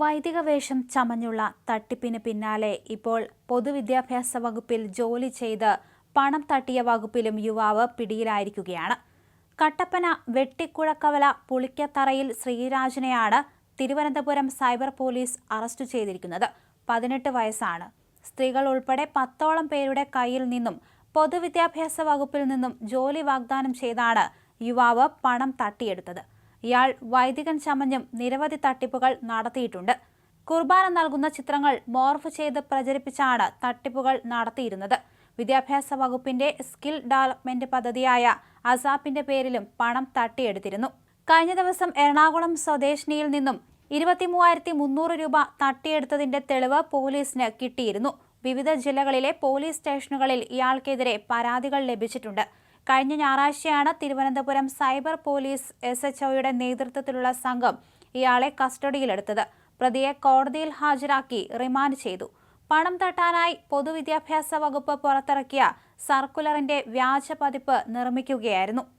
വൈദിക വേഷം ചമഞ്ഞുള്ള തട്ടിപ്പിന് പിന്നാലെ ഇപ്പോൾ പൊതുവിദ്യാഭ്യാസ വകുപ്പിൽ ജോലി ചെയ്ത് പണം തട്ടിയ വകുപ്പിലും യുവാവ് പിടിയിലായിരിക്കുകയാണ്. കട്ടപ്പന വെട്ടിക്കുഴക്കവല പുളിക്കത്തറയിൽ ശ്രീരാജിനെയാണ് തിരുവനന്തപുരം സൈബർ പോലീസ് അറസ്റ്റ് ചെയ്തിരിക്കുന്നത്. പതിനെട്ട് വയസ്സാണ്. സ്ത്രീകൾ ഉൾപ്പെടെ പത്തോളം പേരുടെ കയ്യിൽ നിന്നും പൊതുവിദ്യാഭ്യാസ വകുപ്പിൽ നിന്നും ജോലി വാഗ്ദാനം ചെയ്താണ് യുവാവ് പണം തട്ടിയെടുത്തത്. ഇയാൾ വൈദികൻ ചമഞ്ഞും നിരവധി തട്ടിപ്പുകൾ നടത്തിയിട്ടുണ്ട്. കുർബാന നൽകുന്ന ചിത്രങ്ങൾ മോർഫ് ചെയ്ത് പ്രചരിപ്പിച്ചാണ് തട്ടിപ്പുകൾ നടത്തിയിരുന്നത്. വിദ്യാഭ്യാസ വകുപ്പിന്റെ സ്കിൽ ഡെവലപ്മെന്റ് പദ്ധതിയായ അസാപ്പിന്റെ പേരിലും പണം തട്ടിയെടുത്തിരുന്നു. കഴിഞ്ഞ ദിവസം എറണാകുളം സ്വദേശിനിയിൽ നിന്നും ഇരുപത്തിമൂവായിരത്തി മുന്നൂറ് രൂപ തട്ടിയെടുത്തതിന്റെ തെളിവ് പോലീസിന് കിട്ടിയിരുന്നു. വിവിധ ജില്ലകളിലെ പോലീസ് സ്റ്റേഷനുകളിൽ ഇയാൾക്കെതിരെ പരാതികൾ ലഭിച്ചിട്ടുണ്ട്. കഴിഞ്ഞ ഞായറാഴ്ചയാണ് Thiruvananthapuram cyber police S H ഒയുടെ നേതൃത്വത്തിലുള്ള സംഘം ഇയാളെ കസ്റ്റഡിയിലെടുത്തത്. പ്രതിയെ കോടതിയിൽ ഹാജരാക്കി റിമാൻഡ് ചെയ്തു. പണം തട്ടാനായി പൊതുവിദ്യാഭ്യാസ വകുപ്പ് പുറത്തിറക്കിയ സർക്കുലറിന്റെ വ്യാജ പതിപ്പ് നിർമ്മിക്കുകയായിരുന്നു.